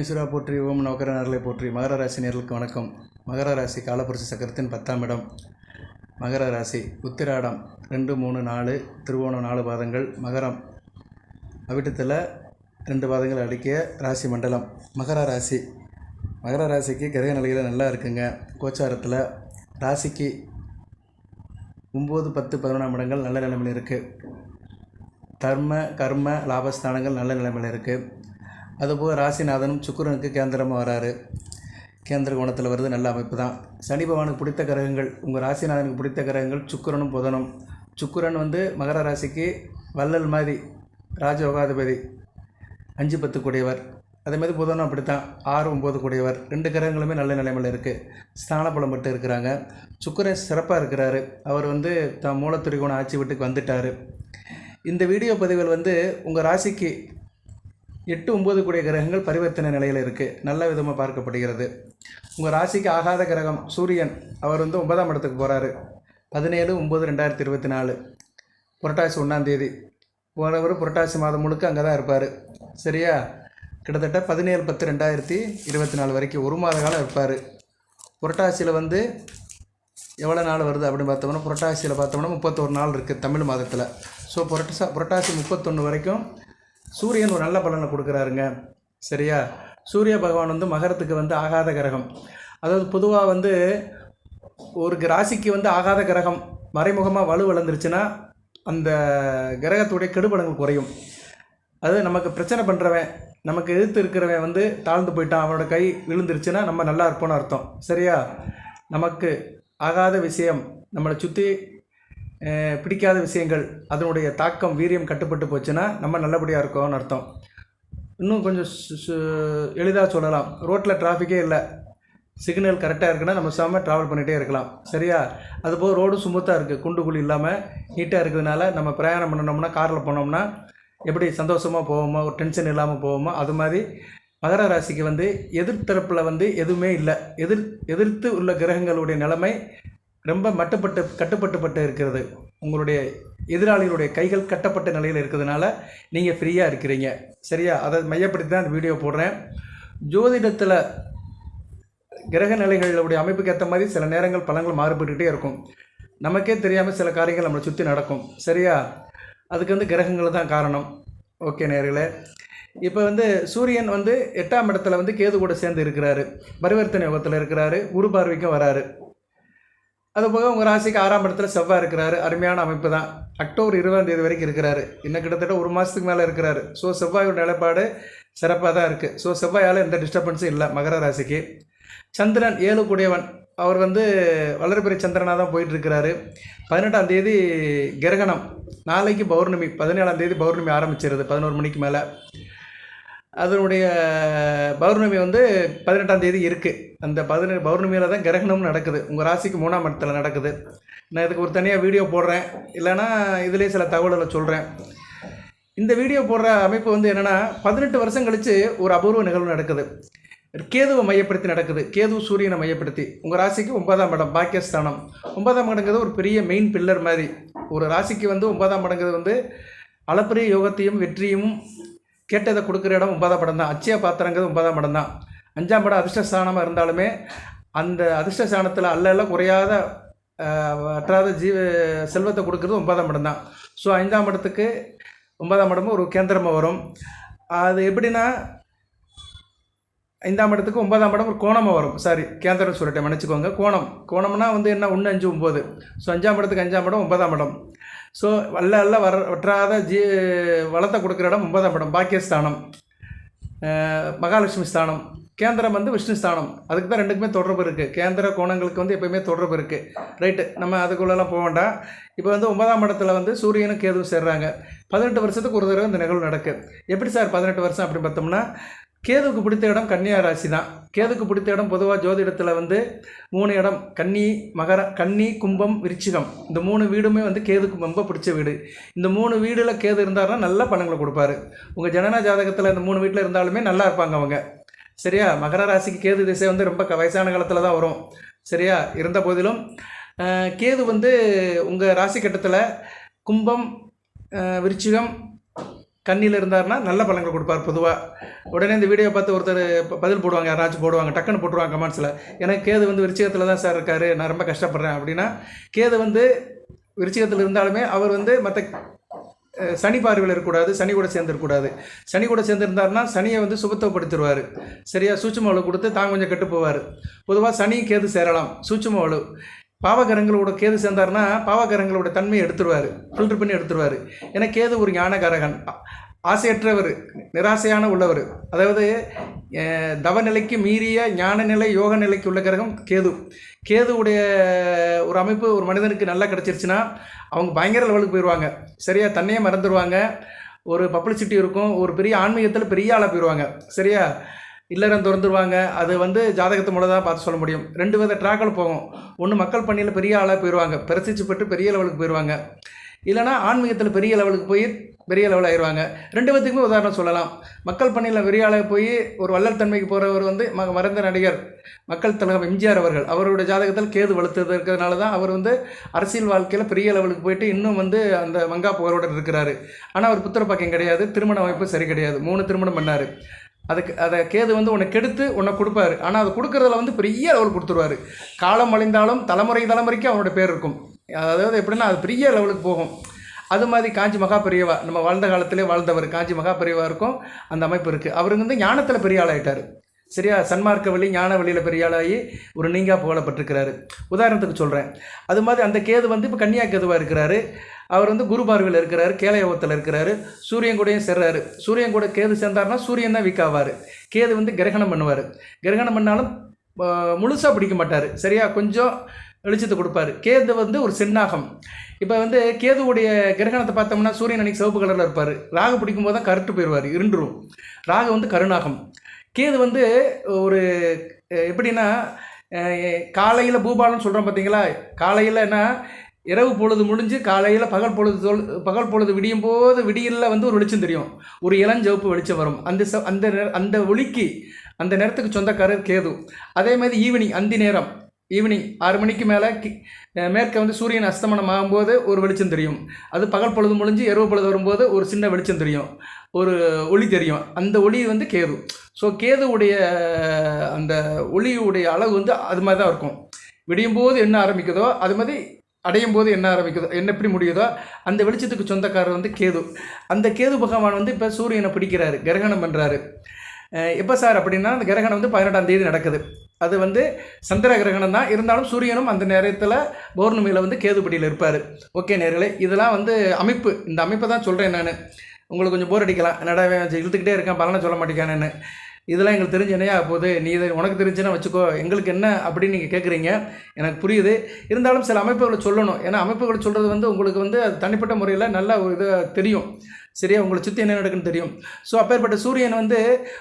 சனீஸ்வரா போற்றி ஓம் நவகர நரலை போற்றி. மகர ராசி நேர்களுக்கு வணக்கம். மகர ராசி காலப்புரட்சி சக்கரத்தின் பத்தாம் இடம். மகர ராசி உத்திராடம் ரெண்டு மூணு நாலு திருவோணம் நாலு பாதங்கள். மகரம் அவிட்டத்தில் ரெண்டு பாதங்கள் அடிக்க ராசி மண்டலம். மகர ராசி. மகர ராசிக்கு கிரக நிலையில் நல்லா இருக்குங்க. கோச்சாரத்தில் ராசிக்கு ஒம்பது பத்து பதினொன்றாம் இடங்கள் நல்ல நிலைமையில் இருக்குது தர்ம கர்ம லாபஸ்தானங்கள் நல்ல நிலைமையில் இருக்குது அதுபோக ராசிநாதனும் சுக்கரனுக்கு கேந்திரமாக வராரு. கேந்திர கோணத்தில் வருது நல்ல அமைப்பு தான் சனி பகவானுக்கு பிடித்த கிரகங்கள் உங்கள் ராசிநாதனுக்கு பிடித்த கிரகங்கள் சுக்கரனும் புதனும். சுக்கரன் வந்து மகர ராசிக்கு வள்ளல் மாதிரி ராஜயோகாதிபதி அஞ்சு பத்து கூடியவர். அதேமாதிரி புதனும் புதனும் அப்படித்தான் ஆறு ஒம்பது கூடியவர். ரெண்டு கிரகங்களுமே நல்ல நிலைமையில் இருக்குது ஸ்தான பலம் பட்டு இருக்கிறாங்க. சுக்கரன் சிறப்பாக இருக்கிறாரு. அவர் வந்து த கோணம் ஆட்சி வீட்டுக்கு வந்துட்டார். இந்த வீடியோ பதிவுகள் வந்து உங்கள் ராசிக்கு எட்டு ஒம்பது கூடிய கிரகங்கள் பரிவர்த்தனை நிலையில் இருக்குது நல்ல விதமாக பார்க்கப்படுகிறது. உங்கள் ராசிக்கு ஆகாத கிரகம் சூரியன். அவர் வந்து ஒன்பதாம் இடத்துக்கு போகிறாரு பதினேழு ஒம்பது ரெண்டாயிரத்தி இருபத்தி நாலு. புரட்டாசி ஒன்றாந்தேதி போகிறவர் புரட்டாசி மாதம் முழுக்க அங்கே தான் இருப்பார். சரியா? கிட்டத்தட்ட பதினேழு பத்து ரெண்டாயிரத்தி இருபத்தி நாலு வரைக்கும் ஒரு மாத காலம் இருப்பார். புரட்டாசியில் வந்து எவ்வளோ நாள் வருது அப்படின்னு பார்த்தோம்னா புரட்டாசியில் பார்த்தோம்னா முப்பத்தோரு நாள் இருக்குது தமிழ் மாதத்தில். ஸோ புரட்டாசா புரட்டாசி முப்பத்தொன்று வரைக்கும் சூரியன் ஒரு நல்ல பலனை கொடுக்குறாருங்க. சரியா? சூரிய பகவான் வந்து மகரத்துக்கு வந்து ஆகாத கிரகம். அதாவது பொதுவாக வந்து ஒரு ராசிக்கு வந்து ஆகாத கிரகம் மறைமுகமாக வலு வளர்ந்துருச்சுன்னா அந்த கிரகத்துடைய கெடுபலங்கள் குறையும். அது நமக்கு பிரச்சனை பண்ணுறவன் நமக்கு எதிர்த்து இருக்கிறவன் வந்து தாழ்ந்து போயிட்டான் அவனோட கை விழுந்துருச்சுன்னா நம்ம நல்லா இருப்போம்னு அர்த்தம். சரியா? நமக்கு ஆகாத விஷயம் நம்மளை சுற்றி பிடிக்காத விஷயங்கள் அதனுடைய தாக்கம் வீரியம் கட்டுப்பட்டு போச்சுன்னா நம்ம நல்லபடியாக இருக்கோம்னு அர்த்தம். இன்னும் கொஞ்சம் எளிதாக சொல்லலாம். ரோட்டில் டிராஃபிக்கே இல்லை. சிக்னல் கரெக்டாக இருக்குன்னா நம்ம சாம ட்ராவல் பண்ணிகிட்டே இருக்கலாம். சரியா? அதுபோல் ரோடு சுமூத்தாக இருக்குது குண்டு குழி இல்லாமல் நீட்டாக இருக்கிறதுனால நம்ம பிரயாணம் பண்ணணும்னா காரில் போனோம்னா எப்படி சந்தோஷமாக போவோமோ ஒரு டென்ஷன் இல்லாமல் போவோமோ அது மாதிரி மகர ராசிக்கு வந்து எதிர்த்தரப்பில் வந்து எதுவுமே இல்லை. எதிர் எதிர்த்து உள்ள கிரகங்களுடைய நிலைமை ரொம்ப மட்டுப்பட்டு கட்டுப்பட்டுப்பட்டு இருக்கிறது. உங்களுடைய எதிராளிகளுடைய கைகள் கட்டப்பட்ட நிலையில் இருக்கிறதுனால நீங்கள் ஃப்ரீயாக இருக்கிறீங்க. சரியா? அதை மையப்படுத்தி தான் இந்த வீடியோ போடுறேன். ஜோதிடத்தில் கிரக நிலைகளுடைய அமைப்புக்கு ஏற்ற மாதிரி சில நேரங்கள் பலங்கள் மாறுபட்டுக்கிட்டே இருக்கும். நமக்கே தெரியாமல் சில காரியங்கள் நம்மளை சுற்றி நடக்கும். சரியா? அதுக்கு வந்து கிரகங்கள் தான் காரணம். ஓகே நேர்களே இப்போ வந்து சூரியன் வந்து எட்டாம் இடத்துல வந்து கேது கூட சேர்ந்து இருக்கிறாரு. பரிவர்த்தனை யோகத்தில் இருக்கிறாரு. குரு பார்வைக்கும் வராரு. அதுபோக உங்கள் ராசிக்கு ஆறாம் இடத்துல செவ்வாய் இருக்கிறாரு. அருமையான அமைப்பு தான். அக்டோபர் இருபதாம் தேதி வரைக்கும் இருக்கிறாரு. இன்னும் கிட்டத்தட்ட ஒரு மாதத்துக்கு மேலே இருக்கிறாரு. ஸோ செவ்வாயோட நிலைப்பாடு சிறப்பாக தான் இருக்குது ஸோ செவ்வாயால் எந்த டிஸ்டர்பன்ஸும் இல்லை மகர ராசிக்கு. சந்திரன் ஏழு கூடியவன். அவர் வந்து வளர்பிறை சந்திரனாக தான் போயிட்டுருக்கிறாரு. பதினெட்டாம் தேதி கிரகணம். நாளைக்கு பௌர்ணமி. பதினேழாம் தேதி பௌர்ணமி ஆரம்பிச்சிருது. பதினோரு மணிக்கு மேலே. அதனுடைய பௌர்ணமி வந்து பதினெட்டாம் தேதி இருக்குது அந்த பதினெட்டு பௌர்ணமியில் தான் கிரகணம் நடக்குது. உங்கள் ராசிக்கு மூணாம் இடத்துல நடக்குது. நான் இதுக்கு ஒரு தனியாக வீடியோ போடுறேன். இல்லைனா இதுலேயே சில தகவல்களை சொல்கிறேன் இந்த வீடியோ போடுற அமைப்பு வந்து என்னென்னா பதினெட்டு வருஷம் கழித்து ஒரு அபூர்வ நிகழ்வு நடக்குது. கேதுவை மையப்படுத்தி நடக்குது. கேது சூரியனை மையப்படுத்தி. உங்கள் ராசிக்கு ஒன்பதாம் இடம் பாக்கியஸ்தானம். ஒன்பதாம் இடங்கிறது ஒரு பெரிய மெயின் பில்லர் மாதிரி. ஒரு ராசிக்கு வந்து ஒன்பதாம் இடங்கிறது வந்து அளப்பரிய யோகத்தையும் வெற்றியும் கேட்டதை கொடுக்குற இடம் ஒன்பதாம் படம் தான். அச்சய பாத்திரங்கிறது ஒன்பதாம் படம் தான். அஞ்சாம் படம் அதிர்ஷ்டஸ்தானமாக இருந்தாலுமே அந்த அதிர்ஷ்டஸ்தானத்தில் அல்ல அல்ல குறையாத அற்றாத ஜீவ செல்வத்தை கொடுக்குறது ஒன்பதாம் படம் தான். ஸோ ஐந்தாம் படத்துக்கு ஒன்பதாம் படமும் ஒரு கேந்திரமாக வரும். அது எப்படின்னா ஐந்தாம் இடத்துக்கு ஒன்பதாம் இடம் ஒரு கோணமாக வரும். சாரி கேந்திரம் சொல்லிட்டேன் மன்னிச்சுக்கோங்க. கோணம். கோணம்னா வந்து என்ன? ஒன்று அஞ்சு ஒம்பது ஸோ அஞ்சாம் இடத்துக்கு அஞ்சாம் இடம் ஒன்பதாம் இடம் ஸோ வல்ல அல்ல வர வற்றாத ஜீ வளத்தை கொடுக்குற இடம் ஒன்பதாம் இடம் பாக்கியஸ்தானம். மகாலட்சுமி ஸ்தானம். கேந்திரம் வந்து விஷ்ணு ஸ்தானம். அதுக்கு தான் ரெண்டுக்குமே தொடர்பு இருக்குது கேந்திர கோணங்களுக்கு வந்து எப்போயுமே தொடர்பு இருக்குது ரைட்டு நம்ம அதுக்குள்ளெல்லாம் போக வேண்டாம். இப்போ வந்து ஒன்பதாம் இடத்துல வந்து சூரியனும் கேதுவும் சேர்றாங்க. பதினெட்டு வருஷத்துக்கு ஒரு தடவை இந்த நிகழ்வு நடக்குது எப்படி சார் பதினெட்டு வருஷம் அப்படின்னு பார்த்தோம்னா கேதுக்கு பிடித்த இடம் கன்னியா ராசி தான் கேதுக்கு பிடித்த இடம் பொதுவாக ஜோதிடத்தில் வந்து மூணு இடம் கன்னி மகர கன்னி கும்பம் விருச்சிகம். இந்த மூணு வீடுமே வந்து கேதுக்கு ரொம்ப பிடிச்ச வீடு. இந்த மூணு வீடில் கேது இருந்தாருன்னா நல்ல பணங்களை கொடுப்பாரு. உங்கள் ஜனன ஜாதகத்தில் இந்த மூணு வீட்டில் இருந்தாலுமே நல்லா இருப்பாங்க அவங்க. சரியா? மகர ராசிக்கு கேது திசை வந்து ரொம்ப வயசான காலத்தில் தான் வரும். சரியா? இருந்த போதிலும் கேது வந்து உங்கள் ராசி கட்டத்தில் கும்பம் விருச்சிகம் கண்ணியில் இருந்தாருன்னா நல்ல பழங்கள் கொடுப்பார் பொதுவாக உடனே இந்த வீடியோ பார்த்து ஒருத்தர் ப- பதில் போடுவாங்க யாராச்சும் போடுவாங்க டக்குன்னு போட்டுருவாங்க கமெண்ட்ஸில் எனக்கு கேது வந்து விருச்சிகத்தில் தான் சார் இருக்காரு நான் ரொம்ப கஷ்டப்படுறேன் அப்படின்னா கேது வந்து விருச்சிகத்தில் இருந்தாலுமே அவர் வந்து மற்ற சனி பார்வையில் இருக்கக்கூடாது சனி கூட சேர்ந்துருக்கூடாது சனி கூட சேர்ந்துருந்தாருன்னா சனியை வந்து சுபத்துவப்படுத்திடுவார் சரியா சுட்சுமலு கொடுத்து தான் கொஞ்சம் கெட்டு போவார். பொதுவாக சனி கேது சேரலாம். சூச்சுமவளு பாவகரங்களோட கேது சேர்ந்தாருன்னா பாவகரங்களோட தன்மையை எடுத்துருவார் ஃபில்டர் பண்ணி எடுத்துருவார். ஏன்னா கேது ஒரு ஞானகாரகன் ஆசையற்றவர் நிராசையான உள்ளவர். அதாவது தவநிலைக்கு மீறிய ஞான நிலை யோக நிலைக்கு உள்ள கிரகம் கேது. கேதுவுடைய ஒரு அமைப்பு ஒரு மனிதனுக்கு நல்லா கிடச்சிருச்சுன்னா அவங்க பயங்கர லெவலுக்கு போயிடுவாங்க சரியா தன்னையே மறந்துடுவாங்க ஒரு பப்ளிசிட்டி இருக்கும் ஒரு பெரிய ஆன்மீகத்தில் பெரிய ஆளாக போயிடுவாங்க சரியா? இல்லறம் திறந்துருவாங்க. அது வந்து ஜாதகத்து மூலம் தான் பார்த்து சொல்ல முடியும். ரெண்டு வித ட்ராக்கில் போகும். ஒன்று மக்கள் பணியில் பெரிய ஆளாக போயிடுவாங்க பிரசிச்சு பெற்று பெரிய லெவலுக்கு போயிடுவாங்க இல்லைனா ஆன்மீகத்தில் பெரிய லெவலுக்கு போய் பெரிய லெவல் ஆயிடுவாங்க ரெண்டு பேத்துக்குமே உதாரணம் சொல்லலாம். மக்கள் பணியில் பெரிய ஆளாக போய் ஒரு வள்ளல் தன்மைக்கு போகிறவர் வந்து ம மறந்த நடிகர் மக்கள் தலைவர் எம்ஜிஆர் அவர்கள். அவருடைய ஜாதகத்தில் கேது வலுத்தது இருக்கிறதுனால தான் அவர் வந்து அரசியல் வாழ்க்கையில் பெரிய லெவலுக்கு போயிட்டு இன்னும் வந்து அந்த மங்கா புகழோடு இருக்கிறாரு. ஆனால் அவர் புத்திர பாக்கியம் கிடையாது. திருமண அமைப்பு சரி கிடையாது. மூணு திருமணம் பண்ணார். அதுக்கு அதை கேது வந்து உன்னை கெடுத்து உன்னை கொடுப்பாரு. ஆனால் அது கொடுக்குறதுல வந்து பெரிய லெவல் கொடுத்துருவாரு. காலம் அழிந்தாலும் தலைமுறை தலைமுறைக்கு அவனோட பேர் இருக்கும். அதாவது எப்படின்னா அது பெரிய லெவலுக்கு போகும். அது மாதிரி காஞ்சி மகா பெரியவா நம்ம வாழ்ந்த காலத்திலே வாழ்ந்தவர் காஞ்சி மகா பெரியவா இருக்கும். அந்த அமைப்பு இருக்குது அவருக்கு வந்து ஞானத்தில் பெரிய ஆளாயிட்டார். சரியா? சன்மார்க்க வழி ஞான வழியில் பெரிய ஆளாகி ஒரு நீங்கா புகழப்பட்டிருக்கிறாரு. உதாரணத்துக்கு சொல்கிறேன் அது மாதிரி அந்த கேது வந்து இப்போ கன்னியா கேதுவாக இருக்கிறாரு. அவர் வந்து குரு பார்வையில் இருக்கிறாரு கேளையோகத்தில் இருக்கிறாரு சூரியன் கூடயும் சேர்றாரு. சூரியன் கூட கேது சேர்ந்தார்னா சூரியன் தான் வீக் ஆவார். கேது வந்து கிரகணம் பண்ணுவார். கிரகணம் பண்ணாலும் முழுசாக பிடிக்க மாட்டார். சரியா? கொஞ்சம் வெளிச்சத்தை கொடுப்பாரு. கேது வந்து ஒரு சின்னாகம். இப்போ வந்து கேதுவுடைய கிரகணத்தை பார்த்தோம்னா சூரியன் அன்னைக்கு சிவப்பு கலரில் இருப்பார். ராகு பிடிக்கும் போது தான் கருட்டு போயிடுவார் இருண்டுரும். ராகு வந்து கருணாகம் கேது வந்து ஒரு எப்படின்னா காலையில் பூபாலம்னு சொல்கிறோம் பார்த்தீங்களா காலையில் என்ன இரவு பொழுது முடிஞ்சு காலையில் பகல் பொழுது சொல் பகல் பொழுது விடியும் போது விடியலில் வந்து ஒரு வெளிச்சம் தெரியும். ஒரு இளஞ்சவப்பு வெளிச்சம் வரும். அந்த ச அந்த அந்த ஒளிக்கு அந்த நேரத்துக்கு சொந்தக்காரர் கேது. அதே மாதிரி ஈவினிங் அந்தி நேரம். ஈவினிங் ஆறு மணிக்கு மேலே மேற்க வந்து சூரியன் அஸ்தமனம் ஆகும்போது ஒரு வெளிச்சம் தெரியும். அது பகல் பொழுது முடிஞ்சு இரவு பொழுது வரும்போது ஒரு சின்ன வெளிச்சம் தெரியும். ஒரு ஒளி தெரியும். அந்த ஒளி வந்து கேது. ஸோ கேதுவுடைய அந்த ஒளியுடைய அளவு வந்து அது மாதிரி தான் இருக்கும். விடியும் போது என்ன ஆரம்பிக்குதோ அது மாதிரி அடையும் போது என்ன ஆரம்பிக்குதோ என்ன எப்படி முடியுதோ அந்த வெளிச்சத்துக்கு சொந்தக்காரர் வந்து கேது. அந்த கேது பகவான் வந்து இப்போ சூரியனை பிடிக்கிறாரு கிரகணம் பண்ணுறாரு எப்போ சார் அப்படின்னா அந்த கிரகணம் வந்து பதினெட்டாம் தேதி நடக்குது. அது வந்து சந்திர கிரகணம் தான். இருந்தாலும் சூரியனும் அந்த நேரத்தில் பௌர்ணமியில் வந்து கேதுபடியில் இருப்பார். ஓகே நேர்களே இதெல்லாம் வந்து அமைப்பு. இந்த அமைப்பை தான் சொல்கிறேன் நான். உங்களுக்கு கொஞ்சம் போர் அடிக்கலாம். என்னடா இழுத்துக்கிட்டே இருக்கேன் பலனை சொல்ல மாட்டேங்கானேன்னு இதெல்லாம் எங்களுக்கு தெரிஞ்ச என்னையா போகுது நீ இதை உனக்கு தெரிஞ்சுன்னா வச்சுக்கோ எங்களுக்கு என்ன அப்படின்னு நீங்கள் கேட்குறீங்க எனக்கு புரியுது. இருந்தாலும் சில அமைப்புகளை சொல்லணும். ஏன்னா அமைப்புகளை சொல்கிறது வந்து உங்களுக்கு வந்து அது தனிப்பட்ட முறையில் நல்ல ஒரு இது தெரியும். சரியா? உங்களை சுற்றி என்ன நடக்குன்னு தெரியும். ஸோ அப்பேற்பட்ட சூரியன் வந்து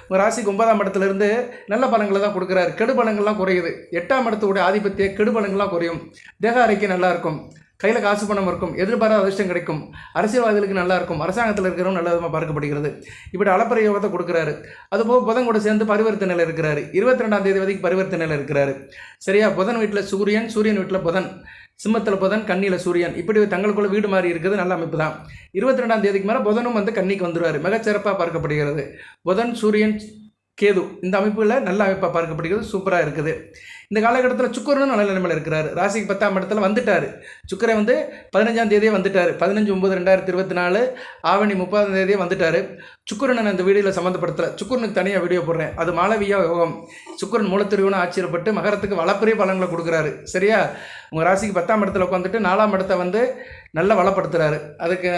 உங்கள் ராசிக்கு ஒன்பதாம் இடத்துலேருந்து நல்ல பலங்களை தான் கொடுக்குறாரு. கெடு பலங்கள்லாம் குறையுது. எட்டாம் இடத்துடைய ஆதிபத்திய கெடு பலங்கள்லாம் குறையும். தேக அறைக்கு நல்லாயிருக்கும் கையில் காசு பணம் இருக்கும் எதிர்பாராத அதிர்ஷ்டம் கிடைக்கும். அரசியல்வாதிகளுக்கு நல்லா இருக்கும் அரசாங்கத்தில் இருக்கிறவங்க நல்ல விதமாக பார்க்கப்படுகிறது. இப்படி அளப்பரிய யோகத்தை கொடுக்குறாரு. அதுபோக புதன் கூட சேர்ந்து பரிவர்த்தனையில் இருக்கிறாரு. இருபத்தி ரெண்டாம் தேதி வரைக்கும் பரிவர்த்தனையில் இருக்கிறாரு. சரியா? புதன் வீட்டில் சூரியன் சூரியன் வீட்டில் புதன். சிம்மத்தில் புதன் கண்ணியில் சூரியன். இப்படி தங்களுக்குள்ள வீடு மாறி இருக்கிறது நல்ல அமைப்பு தான் இருபத்தி ரெண்டாம் தேதிக்கு மேலே புதனும் வந்து கன்னிக்கு வந்துடுவார் மிகச்சிறப்பாக பார்க்கப்படுகிறது. புதன் சூரியன் கேது. இந்த அமைப்புகளில் நல்ல அமைப்பாக பார்க்கப்படுகிறது. சூப்பராக இருக்குது. இந்த காலகட்டத்தில் சுக்கரனும் நல்ல நிலைமையில் இருக்கிறார். ராசிக்கு பத்தாம் இடத்துல வந்துட்டார். சுக்கரை வந்து பதினஞ்சாம் தேதியே வந்துட்டார். பதினஞ்சு ஒம்பது ரெண்டாயிரத்தி இருபத்தி நாலு ஆவணி முப்பதாம் தேதியே வந்துட்டார். சுக்கரன் நான் இந்த வீடியோவில் சம்மந்தப்படுத்தலை சுக்கரனுக்கு தனியாக வீடியோ போடுறேன். அது மாளவியா யோகம். சுக்கரன் மூலத்திரிவுன்னு ஆச்சரியப்பட்டு மகரத்துக்கு வளப்பரிய பலன்களை கொடுக்குறாரு. சரியா? உங்கள் ராசிக்கு பத்தாம் இடத்துல உட்காந்துட்டு நாலாம் இடத்த வந்து நல்லா வளப்படுத்துகிறாரு அதுக்கு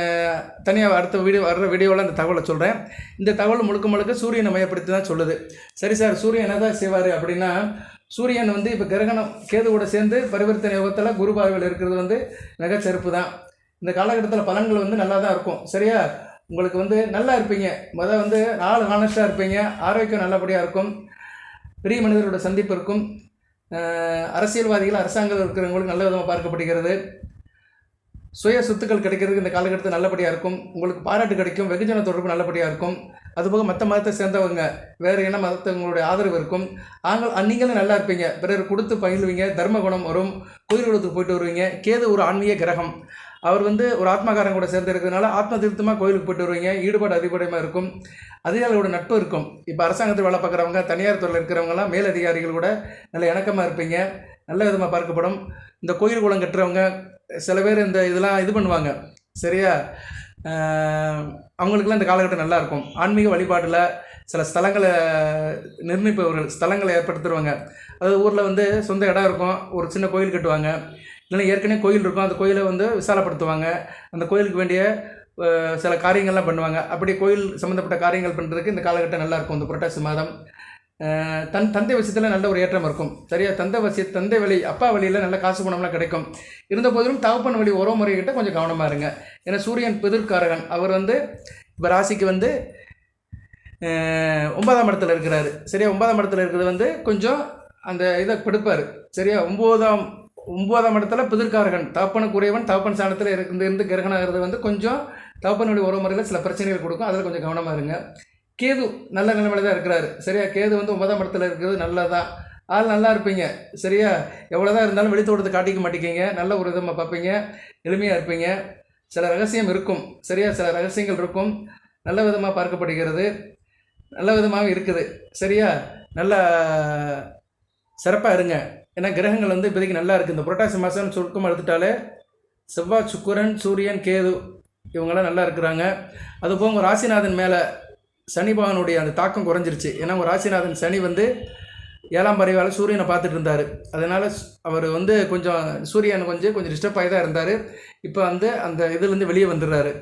தனியாக அடுத்த வீடியோ வர்ற வீடியோவில் அந்த தகவலை சொல்கிறேன் இந்த தகவல் முழுக்க முழுக்க சூரியனை மையப்படுத்தி தான் சொல்லுது. சரி சார் சூரியன் என்ன தான் செய்வார் அப்படின்னா சூரியன் வந்து இப்போ கிரகணம் கேதுவோட சேர்ந்து பரிவர்த்தனை யோகத்தில் குரு பார்வையில் இருக்கிறது வந்து மிகச்சிறப்பு தான். இந்த காலகட்டத்தில் பலன்கள் வந்து நல்லா தான் இருக்கும். சரியா? உங்களுக்கு வந்து நல்லா இருப்பீங்க. மொதல் வந்து நாலு ஹானஸ்டாக இருப்பீங்க. ஆரோக்கியம் நல்லபடியாக இருக்கும். பெரிய மனிதர்களோட சந்திப்பு இருக்கும். அரசியல்வாதிகள் அரசாங்கத்தில் இருக்கிறவங்களுக்கு நல்ல விதமாக பார்க்கப்படுகிறது. சுய சொத்துக்கள் கிடைக்கிறதுக்கு இந்த காலகட்டத்தில் நல்லபடியாக இருக்கும். உங்களுக்கு பாராட்டு கிடைக்கும். வெகுஜன தொடர்பு நல்லபடியாக இருக்கும். அதுபோக மற்ற மதத்தை சேர்ந்தவங்க வேறு என்ன மதத்தவங்களுடைய ஆதரவு இருக்கும். ஆங்கள் நீங்களும் நல்லா இருப்பீங்க. பிறர் கொடுத்து பகிர்வீங்க தர்ம குணம் வரும். கோயில்களுக்கு போயிட்டு வருவீங்க. கேது ஒரு ஆன்மீக கிரகம். அவர் வந்து ஒரு ஆத்மகாரன் கூட சேர்ந்து இருக்கிறதுனால ஆத்ம திருத்தமாக கோயிலுக்கு போயிட்டு வருவீங்க. ஈடுபாடு அதிகப்படியமாக இருக்கும். அதிகாரிகளோட நட்பு இருக்கும். இப்போ அரசாங்கத்தில் வேலை பார்க்குறவங்க தனியார் துறையில் இருக்கிறவங்கலாம் மேலதிகாரிகள் கூட நல்ல இணக்கமாக இருப்பீங்க. நல்ல விதமாக பார்க்கப்படும். இந்த கோயில் குளம் கட்டுறவங்க சில பேர் இந்த இதெல்லாம் இது பண்ணுவாங்க. சரியா? அவங்களுக்குலாம் இந்த காலகட்டம் நல்லா இருக்கும். ஆன்மீக வழிபாட்டில் சில ஸ்தலங்களை நிர்ணயிப்பவர்கள் ஸ்தலங்களை ஏற்படுத்துருவாங்க அதாவது ஊரில் வந்து சொந்த இடம் இருக்கும். ஒரு சின்ன கோயில் கட்டுவாங்க. இல்லைன்னா ஏற்கனவே கோயில் இருக்கும். அந்த கோயிலை வந்து விசாலப்படுத்துவாங்க. அந்த கோயிலுக்கு வேண்டிய சில காரியங்கள்லாம் பண்ணுவாங்க. அப்படி கோயில் சம்மந்தப்பட்ட காரியங்கள் பண்ணுறதுக்கு இந்த காலகட்டம் நல்லாயிருக்கும் இந்த புரட்டாசி மாதம். தன் தந்தை விஷயத்தில் நல்ல ஒரு ஏற்றம் இருக்கும். சரியா? தந்தை வசிய தந்தை வழி அப்பா வழியில் நல்ல காசு பணம்லாம் கிடைக்கும். இருந்த போதிலும் தகப்பன் வழி உறவு முறைகிட்ட கொஞ்சம் கவனமாக இருங்க. ஏன்னா சூரியன் பிதிர்காரகன். அவர் வந்து இப்போ ராசிக்கு வந்து ஒன்பதாம் இடத்துல இருக்கிறாரு. சரியா? ஒன்பதாம் இடத்துல இருக்கிறது வந்து கொஞ்சம் அந்த இதை கொடுப்பார். சரியா? ஒம்போதாம் ஒன்பதாம் இடத்துல பிதிர்காரகன். தகப்பனுக்குரியவன் தகப்பன் சாணத்தில் இருந்து இருந்து கிரகணாகிறது வந்து கொஞ்சம் தகப்பனுடைய உறவு முறையில் சில பிரச்சனைகள் கொடுக்கும். அதில் கொஞ்சம் கவனமாக இருங்க. கேது நல்ல நிலைமையில தான் இருக்கிறாரு. சரியா? கேது வந்து ஒன்பதாம் இடத்துல இருக்கிறது நல்லதான். ஆள் நல்லா இருப்பீங்க. சரியா? எவ்வளோதான் இருந்தாலும் வெளித்தோட்டத்தை காட்டிக்க மாட்டேங்கிங்க நல்ல ஒரு விதமாக பார்ப்பீங்க. எளிமையாக இருப்பீங்க. சில ரகசியம் இருக்கும். சரியா? சில ரகசியங்கள் இருக்கும். நல்ல விதமாக பார்க்கப்படுகிறது. நல்ல விதமாகவும் இருக்குது. சரியா? நல்ல சிறப்பாக இருங்க. ஏன்னா கிரகங்கள் வந்து இப்போதைக்கு நல்லா இருக்குது இந்த புரட்டாசி மாதம் சுருக்கம் எடுத்துட்டாலே செவ்வாய் சுக்குரன் சூரியன் கேது இவங்கெல்லாம் நல்லா இருக்கிறாங்க. அதுபோக உங்கள் ராசிநாதன் மேலே சனி பகவானுடைய அந்த தாக்கம் குறைஞ்சிருச்சு. ஏன்னா உங்கள் ராசிநாதன் சனி வந்து ஏழாம் பறவையால் சூரியனை பார்த்துட்டு இருந்தார். அதனால் அவர் வந்து கொஞ்சம் சூரியன் கொஞ்சம் கொஞ்சம் டிஸ்டர்ப் ஆகி தான் இருந்தார். இப்போ வந்து அந்த இதுலேருந்து வெளியே வந்துடுறாரு.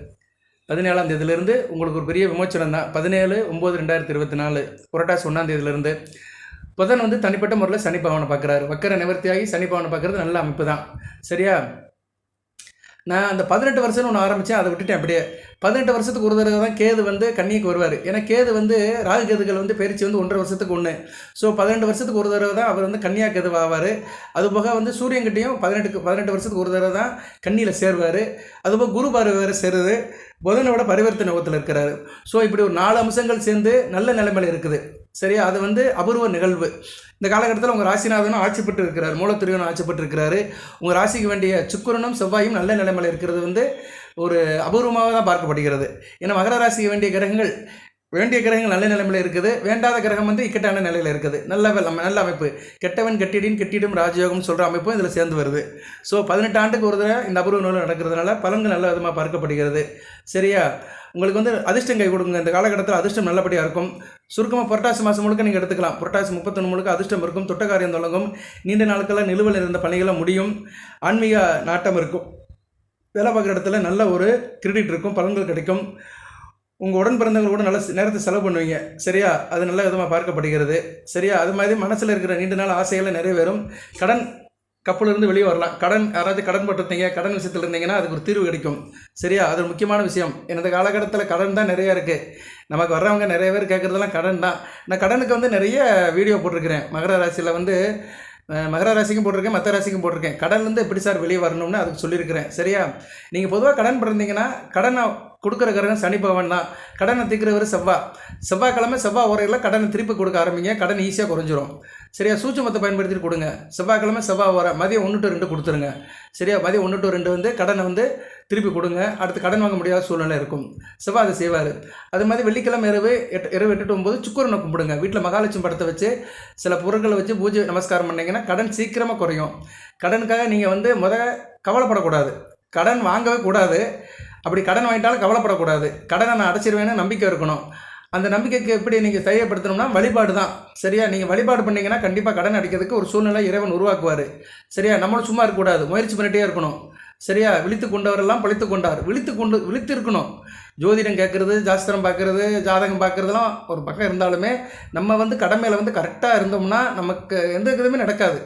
பதினேழாம் தேதியிலேருந்து உங்களுக்கு ஒரு பெரிய விமோச்சனம் தான். பதினேழு ஒம்பது ரெண்டாயிரத்தி இருபத்தி நாலு. புரட்டாசி ஒன்றாம் தேதியிலேருந்து. புதன் வந்து தனிப்பட்ட முறையில் சனி பகவானை பார்க்குறாரு. வக்கர நிவர்த்தியாகி சனி பகவானை பார்க்குறது நல்ல அமைப்பு தான். சரியா? நான் அந்த பதினெட்டு வருஷம்னு ஒன்று ஆரம்பித்தேன் அதை விட்டுட்டேன் அப்படியே. பதினெட்டு வருஷத்துக்கு ஒரு தடவை தான் கேது வந்து கன்னிக்கு வருவார். ஏன்னா கேது வந்து ராகு கேதுகள் வந்து பெரிச்சு வந்து ஒன்றரை வருஷத்துக்கு ஒன்று ஸோ பதினெட்டு வருஷத்துக்கு ஒரு தடவை தான் அவர் வந்து கன்னியா கேது ஆவார். அதுபோக வந்து சூரியன்கிட்டையும் பதினெட்டுக்கு பதினெட்டு வருஷத்துக்கு ஒரு தடவை தான் கன்னியில் சேருவார். அதுபோக குரு பார்வை வேறு சேருது. புதனோட பரிவர்த்தனை யோகத்தில் இருக்கிறாரு. ஸோ இப்படி ஒரு நாலு அம்சங்கள் சேர்ந்து நல்ல நிலைமையில் இருக்குது. சரியா? அது வந்து அபூர்வ நிகழ்வு. இந்த காலகட்டத்தில் உங்கள் ராசிநாதனும் ஆட்சி பெற்று இருக்கிறார். மூலத்துறையனும் ஆட்சி பெற்று இருக்கிறாரு. உங்கள் ராசிக்கு வேண்டிய சுக்கிரனும் செவ்வாயும் நல்ல நிலைமையில் இருக்கிறது வந்து ஒரு அபூர்வமாக தான் பார்க்கப்படுகிறது. ஏன்னா மகர ராசிக்கு வேண்டிய கிரகங்கள் வேண்டிய கிரகங்கள் நல்ல நிலைமையில் இருக்குது. வேண்டாத கிரகம் வந்து இக்கட்டான நிலையில் இருக்குது. நல்ல நல்ல அமைப்பு. கெட்டவன் கெட்டிடின் கெட்டிடும் ராஜயோகம் சொல்கிற அமைப்பும் இதில் சேர்ந்து வருது. ஸோ பதினெட்டு ஆண்டுக்கு ஒரு தடவை இந்த அபூர்வ நூல் நடக்கிறதுனால பலன்கள் நல்ல விதமாக பார்க்கப்படுகிறது. சரியா? உங்களுக்கு வந்து அதிர்ஷ்டம் கை கொடுங்க. இந்த காலகட்டத்தில் அதிர்ஷ்டம் நல்லபடியாக இருக்கும். சுருக்கமாக புரட்டாசி மாதம் முழுக்க நீங்கள் எடுத்துக்கலாம். புரட்டாசி முப்பத்தொன்று முழுக்க அதிர்ஷ்டம் இருக்கும். தொட்டக்காரியம் தொடங்கும். நீண்ட நாட்களில் நிலுவையில் இருந்த பணிகளும் முடியும். ஆன்மீக நாட்டம் இருக்கும். வேலை பார்க்குற இடத்துல நல்ல ஒரு கிரெடிட் இருக்கும். பலன்கள் கிடைக்கும். உங்கள் உடன் பிறந்தவங்க கூட நல்ல நேரத்தை செலவு பண்ணுவீங்க. சரியா? அது நல்ல விதமாக பார்க்கப்படுகிறது. சரியா? அது மாதிரி மனசில் இருக்கிற நீண்ட நாள் ஆசைகளை நிறைவேறும். கடன் கப்பலிருந்து வெளியே வரலாம். கடன் யாராவது கடன் பட்டிருந்தீங்க கடன் விஷயத்தில் இருந்தீங்கன்னா அதுக்கு ஒரு தீர்வு கிடைக்கும். சரியா? அது ஒரு முக்கியமான விஷயம். எனது காலகட்டத்தில் கடன் தான் நிறையா இருக்குது நமக்கு வர்றவங்க நிறைய பேர் கேட்குறதெல்லாம் கடன் தான். நான் கடனுக்கு வந்து நிறைய வீடியோ போட்டிருக்கிறேன். மகர ராசியில் வந்து மகர ராசிக்கும் போட்டிருக்கேன் மற்ற ராசிக்கும் போட்டிருக்கேன். கடன்லேருந்து எப்படி சார் வெளியே வரணும்னு அதுக்கு சொல்லியிருக்கிறேன். சரியா? நீங்கள் பொதுவாக கடன் பிறந்தீங்கன்னா கடனை கொடுக்குற கிரகம் சனி பகவான் தான். கடனை தீர்க்கிறவர் செவ்வாய் செவ்வாய்க்கிழமை செவ்வாய் உரையில் கடனை திருப்பி கொடுக்க ஆரம்பிங்க. கடன் ஈஸியாக குறைஞ்சிரும். சரியா? சூட்சமத்தை பயன்படுத்திட்டு கொடுங்க. செவ்வாய்க்கிழமை செவ்வாய் உரை மதியம் ஒன்று டு ரெண்டு கொடுத்துருங்க. சரியா? மதியம் ஒன்று டு ரெண்டு வந்து கடனை வந்து திருப்பி கொடுங்க. அடுத்து கடன் வாங்க முடியாத சூழ்நிலை இருக்கும். செவ்வாய் அதை செய்வார். அது மாதிரி வெள்ளிக்கிழமை இரவு எட்டு இரவு எட்டுட்டு போது ஒம்பது சுக்கரனை கும்பிடுங்க. வீட்டில் மகாலட்சுமி படத்தை வச்சு சில பொருட்களை வச்சு பூஜை நமஸ்காரம் பண்ணீங்கன்னா கடன் சீக்கிரமாக குறையும். கடனுக்காக நீங்கள் வந்து முத கவலைப்படக்கூடாது. கடன் வாங்கவே கூடாது. அப்படி கடன் வாங்கிட்டாலும் கவலைப்படக்கூடாது. கடனை நான் அடைச்சிருவேன்னு நம்பிக்கை இருக்கணும். அந்த நம்பிக்கைக்கு எப்படி நீங்கள் தைரியப்படுத்தணும்னா வழிபாடு தான். சரியா? நீங்கள் வழிபாடு பண்ணிங்கன்னா கண்டிப்பாக கடன் அடிக்கிறதுக்கு ஒரு சூழ்நிலை இறைவன் உருவாக்குவார். சரியா? நம்மளும் சும்மா இருக்கக்கூடாது. முயற்சி பண்ணிகிட்டே இருக்கணும். சரியா? விழித்து கொண்டவரெல்லாம் பழித்து கொண்டார். விழித்து கொண்டு விழித்து இருக்கணும் ஜோதிடம் கேட்குறது ஜாஸ்திரம் பார்க்குறது ஜாதகம் பார்க்குறதுலாம் ஒரு பக்கம் இருந்தாலுமே நம்ம வந்து கடமையில் வந்து கரெக்டாக இருந்தோம்னா நமக்கு எந்த இதுவுமே நடக்காது.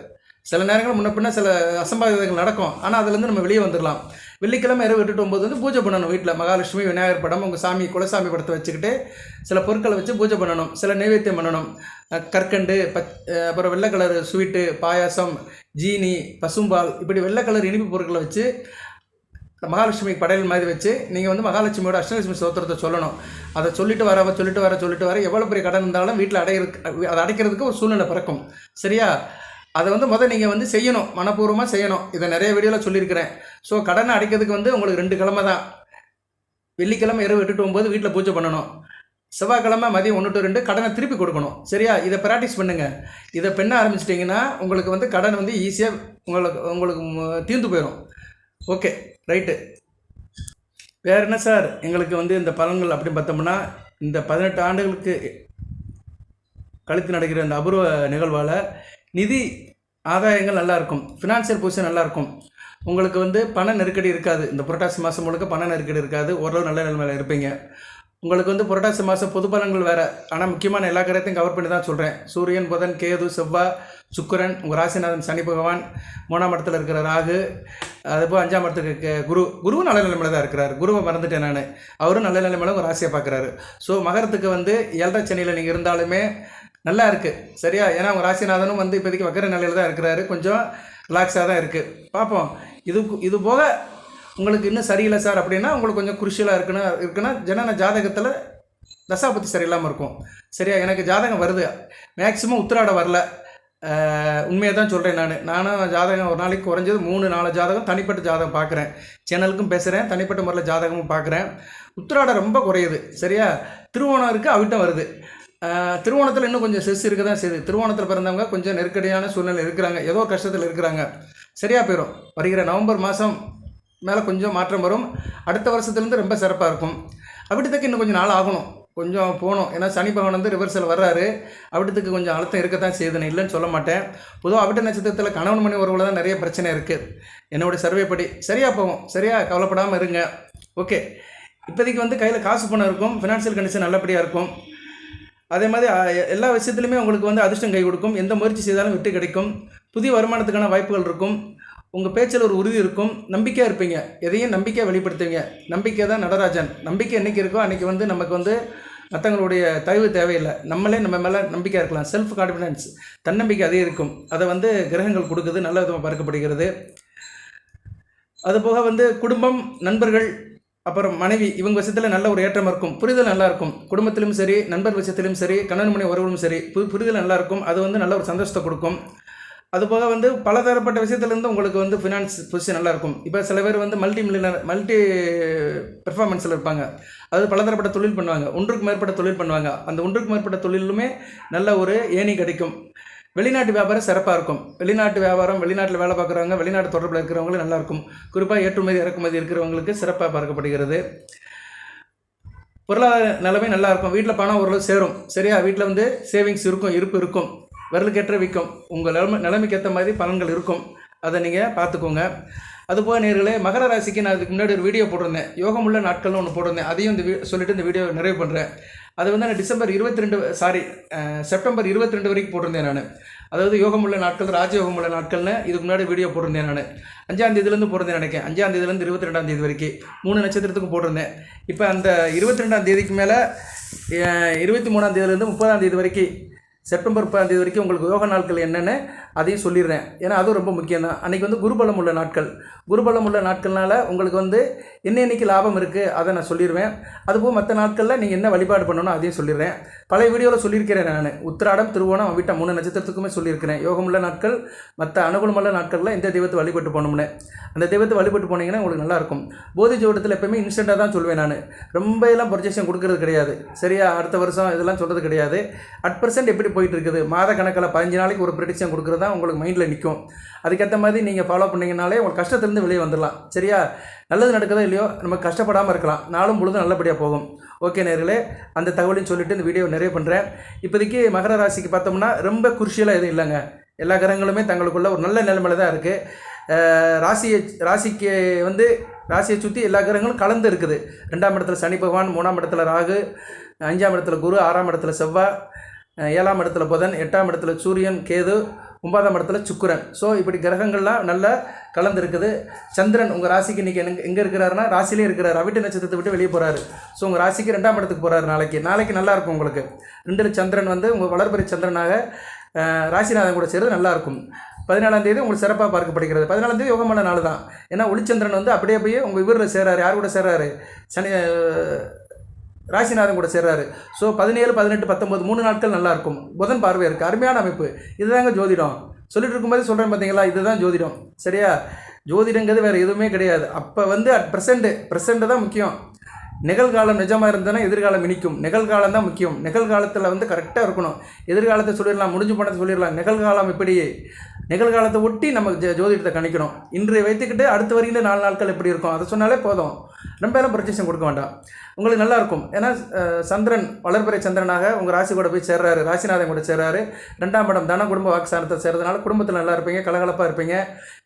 சில நேரங்கள் முன்ன பின்ன சில அசம்பாவிதங்கள் நடக்கும். ஆனால் அதுலேருந்து நம்ம வெளியே வந்துடலாம். வெள்ளிக்கிழமை இரவு எட்டு ஒம்பது வந்து பூஜை பண்ணணும் வீட்டில். மகாலட்சுமி விநாயகர் படம் உங்கள் சாமி குலசாமி படத்தை வச்சுக்கிட்டு சில பொருட்களை வச்சு பூஜை பண்ணணும். சில நைவேத்தியம் பண்ணணும். கற்கண்டு பச் அப்புறம் வெள்ளை கலர் ஸ்வீட்டு பாயாசம் ஜீனி பசும்பால் இப்படி வெள்ளை கலர் இனிப்பு பொருட்களை வச்சு மகாலட்சுமி படையல் மாதிரி வச்சு நீங்கள் வந்து மகாலட்சுமியோட அஷ்டலட்சுமி சோத்திரத்தை சொல்லணும். அதை சொல்லிட்டு வர சொல்லிட்டு வர சொல்லிட்டு வர எவ்வளோ பெரிய கடன் இருந்தாலும் வீட்டில் அடையிறதுக்கு அதை அடைக்கிறதுக்கு ஒரு சூழ்நிலை பிறக்கும். சரியா? அதை வந்து முதல் நீங்கள் வந்து செய்யணும். மனப்பூர்வமாக செய்யணும். இதை நிறைய வீடியோவில் சொல்லியிருக்கிறேன். ஸோ கடனை அடைக்கிறதுக்கு வந்து உங்களுக்கு ரெண்டு கிழமை தான். வெள்ளிக்கிழமை இரவு விட்டுட்டு to ஒம்பது வீட்டில் பூஜை பண்ணணும். செவ்வாய்க்கிழமை மதியம் ஒன்று டு ரெண்டு கடனை திருப்பி கொடுக்கணும். சரியா? இதை ப்ராக்டிஸ் பண்ணுங்கள் இதை பெண்ண ஆரம்பிச்சிட்டிங்கன்னா உங்களுக்கு வந்து கடன் வந்து ஈஸியாக உங்களுக்கு உங்களுக்கு தீர்ந்து போயிடும் ஓகே ரைட்டு வேறு என்ன சார் எங்களுக்கு வந்து இந்த பலன்கள் அப்படின்னு பார்த்தோம்னா இந்த பதினெட்டு ஆண்டுகளுக்கு கழித்து நடக்கிற இந்த அபூர்வ நிகழ்வால் நிதி ஆதாயங்கள் நல்லாயிருக்கும் ஃபினான்ஷியல் ஃபினான்சியல் பொசிஷன் நல்லாயிருக்கும் உங்களுக்கு வந்து பண நெருக்கடி இருக்காது. இந்த புரட்டாசி மாதம் முழுக்க பண நெருக்கடி இருக்காது. ஓரளவு நல்ல நிலைமையில் இருப்பீங்க. உங்களுக்கு வந்து புரட்டாசி மாதம் பொது பலன்கள் வேறு. ஆனால் முக்கியமான எல்லா கிரகத்தையும் கவர் பண்ணி தான் சொல்கிறேன் சூரியன் புதன் கேது செவ்வாய் சுக்கிரன் உங்கள் ராசிநாதன் சனி பகவான் மூணாம் இடத்துல இருக்கிற ராகு அதுபோல் அஞ்சாம் இடத்துக்கு இருக்க குரு. குருவும் நல்ல நிலைமையில் தான் இருக்கிறார். குருவை மறந்துட்டேன் நான். அவரும் நல்ல நிலைமையில் உங்கள் ராசியை பார்க்குறாரு. ஸோ மகரத்துக்கு வந்து ஏழரை சென்னையில் நீங்கள் இருந்தாலுமே நல்லா இருக்குது சரியா? ஏன்னா உங்கள் ராசிநாதனும் வந்து இப்போதைக்கு வக்கர நிலையில் தான் இருக்கிறாரு. கொஞ்சம் ரிலாக்ஸாக தான் இருக்குது பார்ப்போம். இது இது போக உங்களுக்கு இன்னும் சரியில்லை சார் அப்படின்னா உங்களுக்கு கொஞ்சம் குருஷியலாக இருக்குன்னு இருக்குன்னா ஜனன ஜாதகத்தில் தசாபத்தி சரியில்லாமல் இருக்கும். சரியா? எனக்கு ஜாதகம் வருது. மேக்ஸிமம் உத்திராடம் வரல. உண்மையை தான் சொல்கிறேன் நான். நானும் ஜாதகம் ஒரு நாளைக்கு குறைஞ்சது மூணு நாலு ஜாதகம் தனிப்பட்ட ஜாதகம் பார்க்குறேன் சேனலுக்கும் பேசுகிறேன் தனிப்பட்ட முறையில் ஜாதகமும் பார்க்குறேன் உத்திராடம் ரொம்ப குறையுது. சரியா? திருவோணம் இருக்குது அவிட்டம் வருது. திருவோணத்தில் இன்னும் கொஞ்சம் செஸ் இருக்க தான் செய்யுது. திருவோணத்தில் பிறந்தவங்க கொஞ்சம் நெருக்கடியான சூழ்நிலை இருக்கிறாங்க. ஏதோ கஷ்டத்தில் இருக்கிறாங்க. சரியாக போயிடும் வருகிற நவம்பர் மாதம் மேலே கொஞ்சம் மாற்றம் வரும். அடுத்த வருஷத்துலேருந்து ரொம்ப சிறப்பாக இருக்கும். அவிட்டத்துக்கு இன்னும் கொஞ்சம் நாள் ஆகணும். கொஞ்சம் போகணும். ஏன்னா சனி பகவான் வந்து ரிவர்சல் வர்றாரு. அவிட்டத்துக்கு கொஞ்சம் அழுத்தம் இருக்கத்தான் செய்யுது இல்லைன்னு சொல்ல மாட்டேன். பொதுவாக அவிட்ட நட்சத்திரத்தில் கணவன் மணி உறவுல தான் நிறைய பிரச்சனை இருக்குது என்னோட சர்வே படி சரியாக போகும். சரியாக கவலைப்படாமல் இருங்க. ஓகே இப்போதைக்கு வந்து கையில் காசு பணம் இருக்கும். ஃபினான்ஷியல் கண்டிஷன் நல்லபடியாக இருக்கும். அதே மாதிரி எல்லா விஷயத்துலையுமே உங்களுக்கு வந்து அதிர்ஷ்டம் கை கொடுக்கும். எந்த முயற்சி செய்தாலும் விட்டு கிடைக்கும். புதிய வருமானத்துக்கான வாய்ப்புகள் இருக்கும். உங்கள் பேச்சில் ஒரு உறுதி இருக்கும். நம்பிக்கையாக இருப்பீங்க. எதையும் நம்பிக்கையாக வெளிப்படுத்துவீங்க. நம்பிக்கை தான் நடராஜன். நம்பிக்கை என்றைக்கு இருக்கோ அன்றைக்கி வந்து நமக்கு வந்து மற்றவங்களுடைய தயவு தேவையில்லை. நம்மளே நம்ம மேலே நம்பிக்கையாக இருக்கலாம். செல்ஃப் கான்ஃபிடென்ஸ் தன்னம்பிக்கை அதிகரிக்கும். அதை வந்து கிரகங்கள் கொடுக்குது. நல்ல விதமாக பார்க்கப்படுகிறது. அதுபோக வந்து குடும்பம் நண்பர்கள் அப்புறம் மனைவி இவங்க விஷயத்தில் நல்ல ஒரு ஏற்றம் இருக்கும். புரிதல் நல்லாயிருக்கும் குடும்பத்திலும் சரி நண்பர் விஷயத்திலும் சரி கணவன் மணி உறவுகளும் சரி புது புரிதல் நல்லாயிருக்கும் அது வந்து நல்ல ஒரு சந்தோஷத்தை கொடுக்கும். அதுபோக வந்து பலதரப்பட்ட விஷயத்துலேருந்து உங்களுக்கு வந்து ஃபினான்ஸ் பொசிஷன் நல்லா இருக்கும் இப்போ சில பேர் வந்து மல்டி மில்லியனர் மல்டி பெர்ஃபார்மன்ஸில் இருப்பாங்க. அதாவது பலதரப்பட்ட தொழில் பண்ணுவாங்க. ஒன்றுக்கு மேற்பட்ட தொழில் பண்ணுவாங்க. அந்த ஒன்றுக்கு மேற்பட்ட தொழிலுமே நல்ல ஒரு ஏணி கிடைக்கும். வெளிநாட்டு வியாபாரம் சிறப்பாக இருக்கும். வெளிநாட்டு வியாபாரம் வெளிநாட்டில் வேலை பார்க்குறவங்க வெளிநாட்டு தொடர்பில் இருக்கிறவங்களும் நல்லாயிருக்கும். குறிப்பாக ஏற்றுமதி இறக்குமதி இருக்கிறவங்களுக்கு சிறப்பாக பார்க்கப்படுகிறது. பொருளாதார நிலைமை நல்லா இருக்கும் வீட்டில் பணம் ஓரளவு சேரும். சரியா? வீட்டில் வந்து சேவிங்ஸ் இருக்கும் இருப்பு இருக்கும். விரலுக்கேற்ற விற்கும் உங்கள் நிலைமை நிலைமைக்கு ஏற்ற மாதிரி பலன்கள் இருக்கும். அதை நீங்கள் பார்த்துக்கோங்க. அதுபோக நேர்களே மகர ராசிக்கு நான் அதுக்கு முன்னாடி ஒரு வீடியோ போட்டிருந்தேன். யோகமுள்ள நாட்கள்னு ஒன்று போட்டிருந்தேன். அதையும் இந்த வீ சொல்லிட்டு இந்த வீடியோ நிறைவு பண்ணுறேன் அது வந்து நான் டிசம்பர் இருபத்தி ரெண்டு சாரி செப்டம்பர் இருபத்தி ரெண்டு வரைக்கும் போட்டிருந்தேன் நான். அதாவது யோகமுள்ள நாட்கள் ராஜயோகமுள்ள நாட்கள்னு இதுக்கு முன்னாடி வீடியோ போட்டிருந்தேன் நான். அஞ்சாம் தேதியிலேருந்து போட்டிருந்தேன் நினைக்கிறேன். அஞ்சாம் தேதியிலேருந்து இருபத்தி ரெண்டாம் தேதி வரைக்கும் மூணு நட்சத்திரத்துக்கும் போட்டிருந்தேன். இப்போ அந்த இருபத்தி ரெண்டாம் தேதிக்கு மேலே இருபத்தி மூணாம் தேதியிலேருந்து முப்பதாம் தேதி வரைக்கும் செப்டம்பர் முப்பதாம் தேதி வரைக்கும் உங்களுக்கு யோக நாட்கள் என்னென்ன? அதையும் சொல்லிடுறேன். ஏன்னா அதுவும் ரொம்ப முக்கியம் தான் அன்றைக்கி வந்து குருபலம் உள்ள நாட்கள். குருபலம் உள்ள நாட்கள்னால் உங்களுக்கு வந்து என்ன இன்னைக்கு லாபம் இருக்குது அதை நான் சொல்லிடுவேன். அதுபோல் மற்ற நாட்களில் நீங்கள் என்ன வழிபாடு பண்ணணும் அதையும் சொல்லிடுறேன். பழைய வீடியோவில் சொல்லியிருக்கிறேன் நான். உத்திராடம் திருவோணம் அவிட்டம் மூணு நட்சத்திரத்துக்குமே சொல்லியிருக்கிறேன். யோகமுள்ள நாட்கள் மற்ற அனுகூலமுள்ள நாட்களில் எந்த தெய்வத்தை வழிபட்டு போகணும்னு. அந்த தெய்வத்தை வழிபட்டு போனீங்கன்னா உங்களுக்கு நல்லாயிருக்கும் போதி ஜோடத்தில் எப்பவுமே இன்ஸ்டண்ட்டாக தான் சொல்வேன் நான். ரொம்ப எல்லாம் ப்ரொஜெக்ஷன் கொடுக்கறது கிடையாது. சரியா? அடுத்த வருஷம் இதெல்லாம் சொல்கிறது கிடையாது. அட் பர்சன்ட் எப்படி போயிட்டு இருக்குது? மாத கணக்கில் பதினஞ்சு நாளைக்கு ஒரு ப்ரெடிக்ஷன் கொடுக்குறது? தான் உங்களுக்கு மைண்டில் நிற்கும் அதுக்கேற்ற மாதிரி நீங்கள் ஃபாலோ பண்ணிங்கனாலே உங்களுக்கு கஷ்டத்துலேருந்து வெளியே வந்துடலாம் சரியா? நல்லது நடக்குதோ இல்லையோ நம்ம கஷ்டப்படாமல் இருக்கலாம். நாளும் பொழுதும் நல்லபடியாக போகும். ஓகே நேர்களே அந்த தகவலையும் சொல்லிவிட்டு இந்த வீடியோ நிறைய பண்ணுறேன் இப்போதைக்கு மகர ராசிக்கு பார்த்தோம்னா ரொம்ப குருஷியலாக எதுவும் இல்லைங்க. எல்லா கிரகங்களுமே தங்களுக்குள்ள ஒரு நல்ல நிலைமையில தான் இருக்குது ராசியை ராசிக்கு வந்து ராசியை சுற்றி எல்லா கிரகங்களும் கலந்து இருக்குது. ரெண்டாம் இடத்துல சனி பகவான் மூணாம் இடத்துல ராகு அஞ்சாம் இடத்துல குரு ஆறாம் இடத்துல செவ்வாய் ஏழாம் இடத்துல புதன் எட்டாம் இடத்துல சூரியன் கேது ஒன்பதாம் இடத்துல சுக்கரன். ஸோ இப்படி கிரகங்கள்லாம் நல்லா கலந்துருக்குது. சந்திரன் உங்கள் ராசிக்கு இன்றைக்கி எங்கே எங்கே இருக்கிறாருன்னா ராசிலே இருக்கிறார். அவிட்ட நட்சத்திரத்தை விட்டு வெளியே போகிறாரு ஸோ உங்கள் ராசிக்கு ரெண்டாம் இடத்துக்கு போகிறாரு நாளைக்கு. நாளைக்கு நல்லாயிருக்கும் உங்களுக்கு. ரெண்டில் சந்திரன் வந்து உங்கள் வளர்பறை சந்திரனாக ராசிநாதன் கூட சேர்ந்து நல்லாயிருக்கும் பதினாலாம் தேதி உங்களுக்கு சிறப்பாக பார்க்கப்படுகிறது. பதினாலாம் தேதி யோகமான நாள் தான் ஏன்னா ஒளிச்சந்திரன் வந்து அப்படியே போய் உங்கள் இவரில் சேர்றாரு யார் கூட சேர்றாரு சனி ராசிநாதன் கூட சேர்றாரு. ஸோ பதினேழு பதினெட்டு பத்தொம்பது மூணு நாட்கள் நல்லாயிருக்கும். புதன் பார்வை இருக்குது அருமையான அமைப்பு. இதுதாங்க ஜோதிடம். சொல்லிட்டு இருக்கும்போது சொல்கிறேன் பார்த்தீங்களா இதுதான் ஜோதிடம். சரியா? ஜோதிடங்கிறது வேறு எதுவுமே கிடையாது. அப்போ வந்து அட் ப்ரெசண்ட்டு ப்ரெசண்ட்டு தான் முக்கியம். நிகழ்காலம் நிஜமாக இருந்ததுன்னா எதிர்காலம் இனிக்கும். நிகழ்காலம் தான் முக்கியம். நிகழ்காலத்தில் வந்து கரெக்டாக இருக்கணும். எதிர்காலத்தை சொல்லிடலாம் முடிஞ்சு போனதை சொல்லிடலாம். நிகழ்காலம் இப்படி. நிகழ்காலத்தை ஒட்டி நம்ம ஜ- ஜோதிடத்தை கணிக்கணும். இன்று வைத்துக்கிட்டு அடுத்த வரைக்கும் நாலு நாட்கள் எப்படி இருக்கும்? அதை சொன்னாலே போதும். ரொம்ப எல்லாம் ப்ரொஜெக்ஷன் கொடுக்க வேண்டாம். உங்களுக்கு நல்லாயிருக்கும். ஏன்னா சந்திரன் வளர்பிறை சந்திரனாக உங்கள் ராசி கூட போய் சேர்றாரு. ராசிநாதன் கூட சேர்றாரு. ரெண்டாம் இடம் தன குடும்ப வாக்குஸ்தானத்தை சேர்றதுனால குடும்பத்தில் நல்லா இருப்பீங்க கலகலப்பாக இருப்பீங்க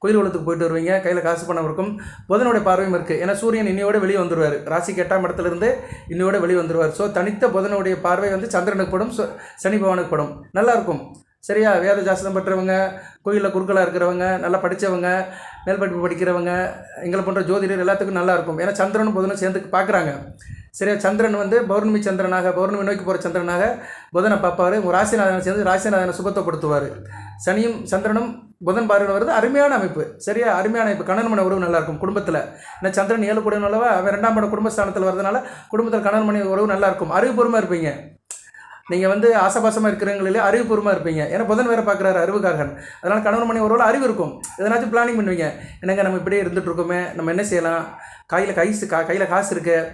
கோயில் குளத்துக்கு போயிட்டு வருவீங்க கையில் காசு பணம் இருக்கும். புதனுடைய பார்வையும் இருக்குது ஏன்னா சூரியன் இன்னையோட வெளியே வந்துருவார். ராசிக்கு எட்டாம் இடத்துலேருந்து இன்னையோட வெளியே வந்துடுவார் ஸோ தனித்த புதனுடைய பார்வை வந்து சந்திரனுக்கு படும் சனி பகவானுக்கு படும். நல்லாயிருக்கும். சரியா? வேத ஜாஸ்தம் பெற்றவங்க கோயிலில் குறுக்களாக இருக்கிறவங்க நல்லா படித்தவங்க மேல்படிப்பு படிக்கிறவங்க எங்களை போன்ற ஜோதிடர் எல்லாத்துக்கும் நல்லாயிருக்கும். ஏன்னா சந்திரனும் புதனும் சேர்ந்து பார்க்குறாங்க. சரியா? சந்திரன் வந்து பௌர்ணமி சந்திரனாக பௌர்ணமி நோக்கி போகிற சந்திரனாக புதனை பார்ப்பார். உங்கள் ராசிநாதனை சேர்ந்து ராசிநாதனை சுபத்தப்படுத்துவார். சனியும் சந்திரனும் புதன் பார்வை வருது அருமையான அமைப்பு. சரியா? அருமையான அமைப்பு. கணவன் மனை உறவு நல்லா இருக்கும் குடும்பத்தில். ஏன்னா சந்திரன் ஏழு கூட நல்லவா அவன் ரெண்டாம் படம் குடும்பஸ்தானத்தில் வரதுனால குடும்பத்தில் கணவன் மனை உறவு நல்லா இருக்கும் அறிவுபூர்வமாக இருப்பீங்க. நீங்கள் வந்து ஆசபாசமாக இருக்கிறவங்களிலே அறிவுபூர்வமாக இருப்பீங்க. ஏன்னா புதன் வேறு பார்க்குறாரு அறிவுக்காகன். அதனால் கணவன் மணி ஒரு அறிவு இருக்கும். எதனாச்சும் பிளானிங் பண்ணுவீங்க. என்னங்க நம்ம இப்படியே இருந்துகிட்ருக்கோமே நம்ம என்ன செய்யலாம்? கையில் கைஸ் கா கையில் காசு இருக்குது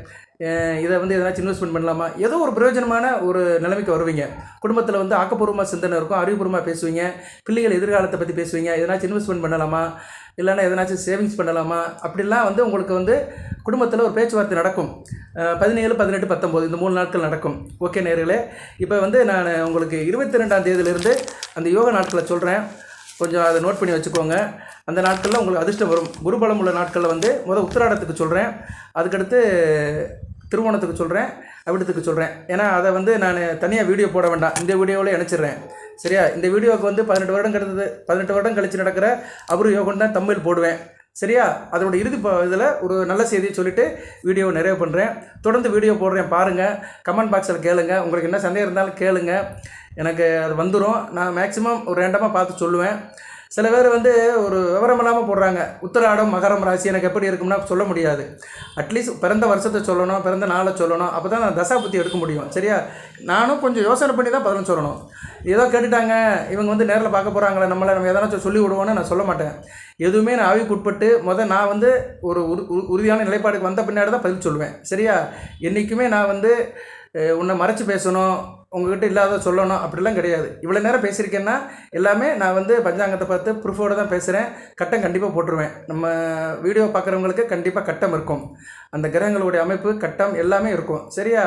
இதை வந்து எதனாச்சும் இன்வெஸ்ட்மெண்ட் பண்ணலாமா? ஏதோ ஒரு பிரயோஜனமான ஒரு நிலைமைக்கு வருவீங்க. குடும்பத்தில் வந்து ஆக்கப்பூர்வமாக சிந்தனை இருக்கும் அறிவுபூர்வமாக பேசுவீங்க. பிள்ளைகள் எதிர்காலத்தை பற்றி பேசுவீங்க. எதனாச்சும் இன்வெஸ்ட்மெண்ட் பண்ணலாமா? இல்லைன்னா எதனாச்சும் சேவிங்ஸ் பண்ணலாமா? அப்படிலாம் வந்து உங்களுக்கு வந்து குடும்பத்தில் ஒரு பேச்சுவார்த்தை நடக்கும். பதினேழு பதினெட்டு பத்தொம்போது இந்த மூணு நாட்கள் நடக்கும். ஓகே நேர்களே இப்போ வந்து நான் உங்களுக்கு இருபத்தி ரெண்டாம் தேதியிலிருந்து அந்த யோகா நாட்களை சொல்கிறேன் கொஞ்சம் அதை நோட் பண்ணி வச்சுக்கோங்க. அந்த நாட்களில் உங்களுக்கு அதிர்ஷ்டம் வரும். குருபலம் உள்ள நாட்களில் வந்து முதல் உத்திராடத்துக்கு சொல்கிறேன் அதுக்கடுத்து திருவோணத்துக்கு சொல்கிறேன் அவிடத்துக்கு சொல்கிறேன் ஏன்னா அதை வந்து நான் தனியாக வீடியோ போட வேண்டாம். இந்த வீடியோவில் இணைச்சிடுறேன். சரியா? இந்த வீடியோவுக்கு வந்து பதினெட்டு வருடம் கிடந்தது பதினெட்டு வருடம் கழிச்சு நடக்கிற அபுரு யோகம் தான் தமிழ் போடுவேன். சரியா? அதோட இறுதி இதில் ஒரு நல்ல செய்தியை சொல்லிவிட்டு வீடியோ நிறைவு பண்ணுறேன் தொடர்ந்து வீடியோ போடுறேன் பாருங்கள் கமெண்ட் பாக்ஸில் கேளுங்கள் உங்களுக்கு என்ன சந்தேகம் இருந்தாலும் கேளுங்கள் எனக்கு அது வந்துடும் நான் மேக்ஸிமம் ஒரு ரெண்டமாக பார்த்து சொல்லுவேன். சில பேர் வந்து ஒரு விவரம் இல்லாமல் போடுறாங்க. உத்தராடம் மகரம் ராசி எனக்கு எப்படி இருக்கும்னா சொல்ல முடியாது. அட்லீஸ்ட் பிறந்த வருஷத்தை சொல்லணும் பிறந்த நாளை சொல்லணும். அப்போ தான் நான் தசாபுத்தி எடுக்க முடியும். சரியா? நானும் கொஞ்சம் யோசனை பண்ணி தான் பதிலும் சொல்லணும். ஏதோ கேட்டுட்டாங்க இவங்க வந்து நேரில் பார்க்க போகிறாங்களே நம்மளை நம்ம எதனாச்சும் சொல்லி விடுவோன்னு நான் சொல்ல மாட்டேன். எதுவுமே நான் ஆவிக்கு உட்பட்டு முதல் நான் வந்து ஒரு உறுதியான நிலைப்பாடுக்கு வந்த பின்னாடி தான் பதில் சொல்லுவேன். சரியா? என்றைக்குமே நான் வந்து உன்னை மறைச்சி பேசணும் உங்ககிட்ட இல்லாத சொல்லணும் அப்படிலாம் கிடையாது. இவ்வளோ நேரம் பேசியிருக்கேன்னா எல்லாமே நான் வந்து பஞ்சாங்கத்தை பார்த்து ப்ரூஃபோடு தான் பேசுகிறேன் கட்டம் கண்டிப்பாக போட்டுருவேன். நம்ம வீடியோ பார்க்குறவங்களுக்கு கண்டிப்பாக கட்டம் இருக்கும். அந்த கிரகங்களுடைய அமைப்பு கட்டம் எல்லாமே இருக்கும். சரியா?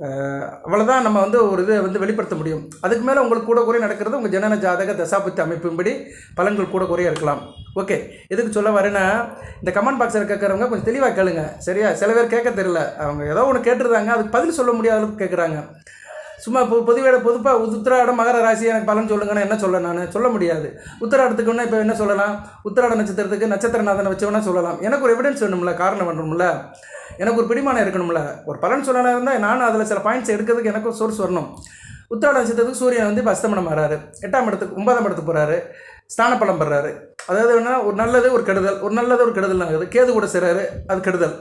அவ்வளோதான் நம்ம வந்து ஒரு இதை வந்து வெளிப்படுத்த முடியும். அதுக்கு மேலே உங்களுக்கு கூட குறைய நடக்கிறது உங்கள் ஜனன ஜாதக தசாபத்தி அமைப்பின்படி பலன்கள் கூட குறைய இருக்கலாம். ஓகே எதுக்கு சொல்ல வரேன்னா இந்த கமெண்ட் பாக்ஸில் கேட்குறவங்க கொஞ்சம் தெளிவாக கேளுங்க. சரியா? சில பேர் கேட்க தெரியல. அவங்க ஏதோ ஒன்று கேட்டுருந்தாங்க அதுக்கு பதில் சொல்ல முடியாத அளவுக்கு கேட்குறாங்க. சும்மா பொ பொதுவேட பொதுப்பாக உத்திராடம் மகர ராசி எனக்கு பலன் சொல்லுங்கன்னா என்ன சொல்ல நான்? சொல்ல முடியாது. உத்திராடத்துக்குன்னா இப்போ என்ன சொல்லலாம்? உத்திராட நட்சத்திரத்துக்கு நட்சத்திரநாதனை வச்சவனா சொல்லலாம். எனக்கு ஒரு எவிடன்ஸ் வேணும்ல காரணம் வேணும்ல. எனக்கு ஒரு பிடிமானம் இருக்கணும்ல. ஒரு பலன் சொல்லலாம் இருந்தால் நானும் அதில் சில பாயிண்ட்ஸ் எடுக்கிறதுக்கு எனக்கு ஒரு சோர்ஸ் வரணும். உத்திராட நட்சத்திரத்துக்கு சூரியன் வந்து இப்போ அஸ்தமனம் வராரு. எட்டாம் இடத்துக்கு ஒன்பதாம் இடத்துக்கு போகிறாரு ஸ்தான பலம் பெறாரு. அதாவது என்ன? ஒரு நல்லது ஒரு கெடுதல். ஒரு நல்லது ஒரு கெடுதல் ஆகுது கேது கூட சேராரு அது கெடுதல்.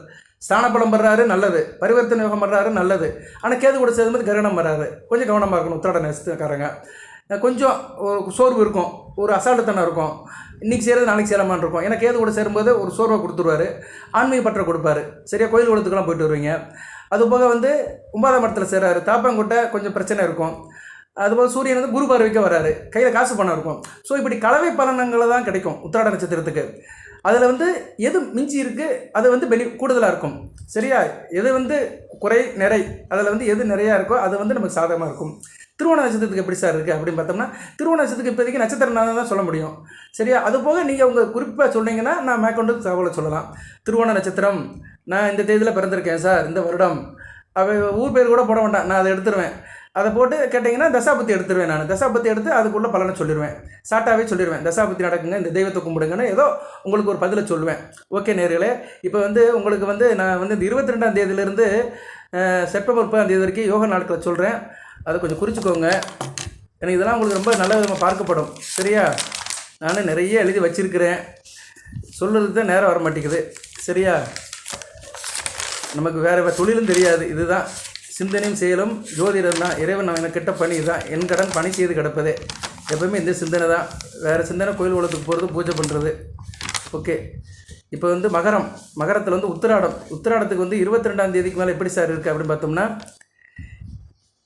ஸ்தான பலம் பெறாரு நல்லது. பரிவர்த்தனை யோகம் பண்ணுறாரு நல்லது. ஆனால் கேது கூட சேரும்போது கிரகணம் வராரு. கொஞ்சம் கவனமாக இருக்கணும் உத்திராட நட்சத்திரக்காரங்க. கொஞ்சம் ஒரு சோர்வு இருக்கும். ஒரு அசால்ட்டுத்தனம் இருக்கும். இன்றைக்கி செய்கிறது நாளைக்கு செய்யலாமான்னு இருக்கும். ஏன்னா கேது கூட சேரும்போது ஒரு சோர்வை கொடுத்துருவாரு. ஆன்மீக பற்ற கொடுப்பாரு. சரியா கோயில் குளத்துக்கெல்லாம் போயிட்டு வருவீங்க. அது போக வந்து ஒன்பதாம் இடத்துல சேர்றாரு தாப்பாங்கொட்டை கொஞ்சம் பிரச்சனை இருக்கும். அதுபோல் சூரியன் வந்து குரு பார்வைக்க வராரு. கையில் காசு பணம் இருக்கும். ஸோ இப்படி கலவை பலனங்களை தான் கிடைக்கும் உத்திராட நட்சத்திரத்துக்கு. அதில் வந்து எது மிஞ்சி இருக்குது அது வந்து பெனி கூடுதலாக இருக்கும். சரியா? எது வந்து குறை நிறை அதில் வந்து எது நிறையா இருக்கோ அது வந்து நமக்கு சாதகமாக இருக்கும். திருவோண நட்சத்திரத்துக்கு எப்படி சார் இருக்குது அப்படின்னு பார்த்தோம்னா திருவோண நட்சத்திரத்துக்கு இப்போதைக்கு நட்சத்திரம் தான் சொல்ல முடியும். சரியா? அது போக நீங்கள் உங்கள் குறிப்பாக சொன்னீங்கன்னா நான் மேற்கொண்டு தகவலை சொல்லலாம். திருவோண நட்சத்திரம் நான் இந்த தேதியில் பிறந்திருக்கேன் சார் இந்த வருடம். அவை ஊர் பேர் கூட போட வேண்டாம் நான் அதை எடுத்துருவேன். அதை போட்டு கேட்டிங்கன்னா தசாபத்தி எடுத்துருவேன் நான். தசாபத்தி எடுத்து அதுக்குள்ளே பலனை சொல்லிடுவேன் சாட்டாகவே சொல்லிடுவேன் தசாபத்தி நடக்குங்க இந்த தெய்வத்தை கும்பிடுங்கன்னு ஏதோ உங்களுக்கு ஒரு பதிலை சொல்லுவேன். ஓகே நேர்களே இப்போ வந்து உங்களுக்கு வந்து நான் வந்து இந்த இருபத்தி ரெண்டாம் தேதியிலேருந்து செப்டம்பர் முப்பதாம் தேதி வரைக்கும் யோகா நாட்களை சொல்கிறேன் அதை கொஞ்சம் குறிச்சிக்கோங்க. எனக்கு இதெல்லாம் உங்களுக்கு ரொம்ப நல்ல விதமாக பார்க்கப்படும். சரியா? நான் நிறைய எழுதி வச்சுருக்கிறேன். சொல்கிறது தான் நேரம் வர மாட்டேங்குது சரியா? நமக்கு வேறு தொழிலும் தெரியாது. இதுதான். சிந்தனையும் செயலும் ஜோதிடம் தான். இறைவன் நான் கிட்ட பணி தான் என் கடன் பணி செய்து கிடப்பதே. எப்பவுமே இந்த சிந்தனை தான். வேறு சிந்தனை கோயில் குளத்துக்கு போகிறது பூஜை பண்ணுறது ஓகே. இப்போ வந்து மகரம். மகரத்தில் வந்து உத்திராடம். உத்திராடத்துக்கு வந்து இருபத்தி ரெண்டாம் தேதிக்கு மேலே எப்படி சார் இருக்குது அப்படின்னு பார்த்தோம்னா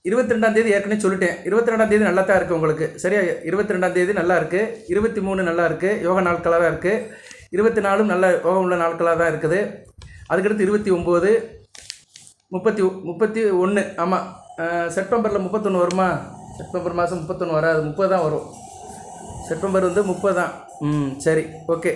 இருபத்தி ரெண்டாம் தேதி ஏற்கனவே சொல்லிட்டேன். இருபத்தி ரெண்டாம் தேதி நல்லா தான் இருக்குது உங்களுக்கு. சரியா? இருபத்தி ரெண்டாம் தேதி நல்லா இருக்குது இருபத்தி மூணு நல்லா இருக்குது யோக நாட்களாக தான் இருக்குது இருபத்தி நாலும் நல்ல யோகம் உள்ள நாட்களாக தான் இருக்குது. அதுக்கடுத்து இருபத்தி ஒம்பது முப்பத்தி முப்பத்தி ஒன்று ஆமாம் செப்டம்பரில் முப்பத்தொன்று வருமா? செப்டம்பர் மாதம் முப்பத்தொன்று வராது. முப்பது தான் வரும். செப்டம்பர் வந்து முப்பது தான் ம் சரி. ஓகே.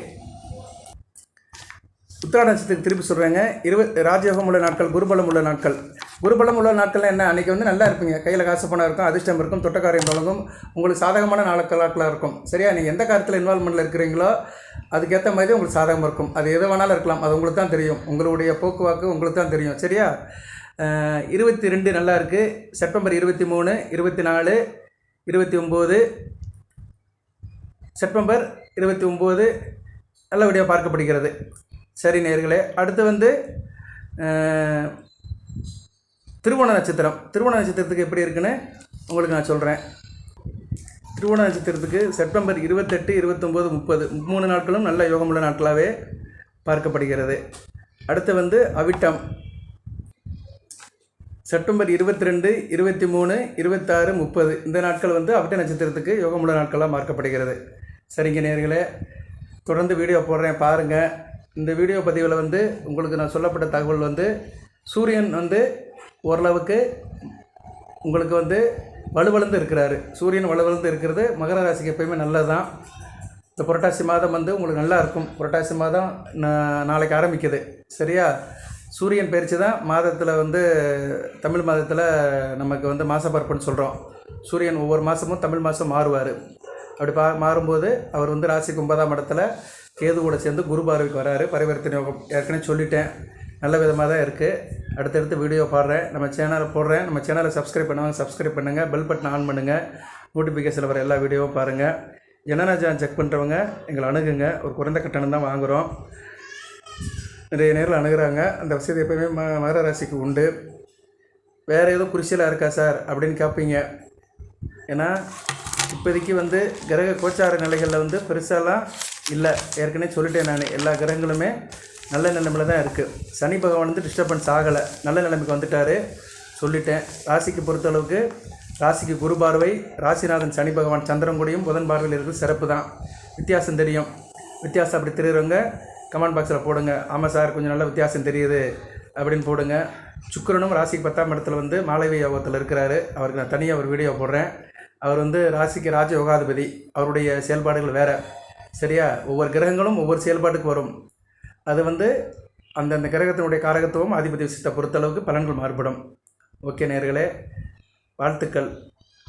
உத்திரா நட்சத்திரத்துக்கு திருப்பி சொல்கிறேங்க இருபது ராஜயோகம் உள்ள நாட்கள் குருபலம் உள்ள நாட்கள். குருபலம் உள்ள நாட்கள் என்ன? அன்றைக்கி வந்து நல்லா இருப்பீங்க. கையில் காசு பணம் இருக்கும் அதிர்ஷ்டம் இருக்கும் தொட்டக்காரியம் வழங்கும் உங்களுக்கு சாதகமான நாட்களாக இருக்கும். சரியா? நீங்கள் எந்த காரியத்தில் இன்வால்மெண்ட்டில் இருக்கிறீங்களோ அதுக்கேற்ற மாதிரி உங்களுக்கு சாதகம் இருக்கும். அது எது வேணாலும் இருக்கலாம். அது உங்களுக்கு தான் தெரியும். உங்களுடைய போக்குவாக்கு உங்களுக்கு தான் தெரியும். சரியா? இருபத்தி ரெண்டு நல்லா இருக்குது செப்டம்பர் இருபத்தி மூணு இருபத்தி நாலு இருபத்தி ஒம்பது செப்டம்பர் இருபத்தி ஒம்பது நல்லபடியாக பார்க்கப்படுகிறது. சரி நேர்களே அடுத்து வந்து திருவண திருவோண நட்சத்திரம். திருவோண நட்சத்திரத்துக்கு எப்படி இருக்குன்னு உங்களுக்கு நான் சொல்கிறேன் திருவோண நட்சத்திரத்துக்கு செப்டம்பர் இருபத்தெட்டு இருபத்தொம்போது முப்பது. மூணு நாட்களும் நல்ல யோகமுள்ள நாட்களாகவே பார்க்கப்படுகிறது. அடுத்து வந்து அவிட்டம். செப்டம்பர் இருபத்தி ரெண்டு இருபத்தி மூணு இருபத்தாறு முப்பது. இந்த நாட்கள் வந்து அவிட்ட நட்சத்திரத்துக்கு யோகமுள்ள நாட்களாக பார்க்கப்படுகிறது சரிங்க நேர்களே தொடர்ந்து வீடியோ போடுறேன் பாருங்கள் இந்த வீடியோ பதிவில் வந்து உங்களுக்கு நான் சொல்லப்பட்ட தகவல் வந்து சூரியன் வந்து ஓரளவுக்கு உங்களுக்கு வந்து வலுவளர்ந்து இருக்கிறாரு. சூரியன் வலுவளர்ந்து இருக்கிறது மகர ராசிக்கு எப்பயுமே நல்லது தான் இந்த புரட்டாசி மாதம் வந்து உங்களுக்கு நல்லா இருக்கும். புரட்டாசி மாதம் நாளைக்கு ஆரம்பிக்குது. சரியா? சூரியன் பயிற்சி தான் மாதத்தில் வந்து தமிழ் மாதத்தில் நமக்கு வந்து மாசப்பரப்புன்னு சொல்கிறோம் சூரியன் ஒவ்வொரு மாதமும் தமிழ் மாதம் மாறுவார். அப்படி பா மாறும்போது அவர் வந்து ராசிக்கு ஒன்பதாம் இடத்துல கேது கூட சேர்ந்து குரு பார்வைக்கு வராரு. பரிவர்த்தனை யோகம் ஏற்கனவே சொல்லிட்டேன். நல்ல விதமாக தான் இருக்குது அடுத்தடுத்து வீடியோ பாடுறேன். நம்ம சேனலை போடுறேன். நம்ம சேனலை சப்ஸ்கிரைப் பண்ணுவாங்க சப்ஸ்கிரைப் பண்ணுங்கள் பெல் பட்டன் ஆன் பண்ணுங்கள் நோட்டிஃபிகேஷனில் வர எல்லா வீடியோவும் பாருங்கள் ஜனநாஜா செக் பண்ணுறவங்க எங்களை அணுகுங்க. ஒரு குறைந்த கட்டணம் தான் வாங்குகிறோம் நிறைய நேரில் அணுகுறாங்க. அந்த வசதி எப்போயுமே ம மகர ராசிக்கு உண்டு. வேறு எதுவும் குறிச்சலாக இருக்கா சார்? அப்படின்னு கேட்பீங்க ஏன்னா இப்போதைக்கு வந்து கிரக கோச்சார நிலைகளில் வந்து பெருசாலாம் இல்லை ஏற்கனவே சொல்லிட்டேன் நான். எல்லா கிரகங்களுமே நல்ல நிலைமையில் தான் இருக்குது சனி பகவான் வந்து டிஸ்டர்பன்ஸ் ஆகலை. நல்ல நிலைமைக்கு வந்துட்டார். சொல்லிட்டேன். ராசிக்கு பொறுத்தளவுக்கு ராசிக்கு குரு பார்வை ராசிநாதன் சனி பகவான் சந்திரன் கூடயும் புதன் பார்வையில் இருக்கிறது சிறப்பு தான். வித்தியாசம் தெரியும். வித்தியாசம் அப்படி தெரியுறவங்க கமெண்ட் பாக்ஸில் போடுங்க. ஆமாம் சார் கொஞ்சம் நல்ல வித்தியாசம் தெரியுது அப்படின்னு போடுங்க. சுக்கிரனும் ராசிக்கு பத்தாம் இடத்துல வந்து மாலவி யோகத்தில் இருக்கிறாரு. அவருக்கு நான் தனியாக ஒரு வீடியோ போடுறேன். அவர் வந்து ராசிக்கு ராஜ யோகாதிபதி அவருடைய செயல்பாடுகள் வேறு. சரியா? ஒவ்வொரு கிரகங்களும் ஒவ்வொரு செயல்பாட்டுக்கு வரும். அது வந்து அந்தந்த கிரகத்தினுடைய காரகத்துவம் அதிபதி விஷயத்தை பொறுத்தளவுக்கு பலன்கள் மாறுபடும். ஓகே நேர்களே வாழ்த்துக்கள்.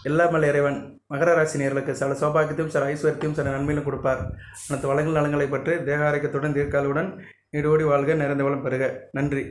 எல்லாமல் இறைவன் மகர ராசி நேர்களுக்கு சில சௌபாகியத்தையும் சில ஐஸ்வர்யத்தையும் சில நன்மையிலும் கொடுப்பார். அனைத்து வளங்கள் நலங்களை பற்றி தேக ஆரோக்கியத்துடன் தீர்க்காலுடன் நீடோடி வாழ்க நிறைந்த வளம் பெறுக. நன்றி.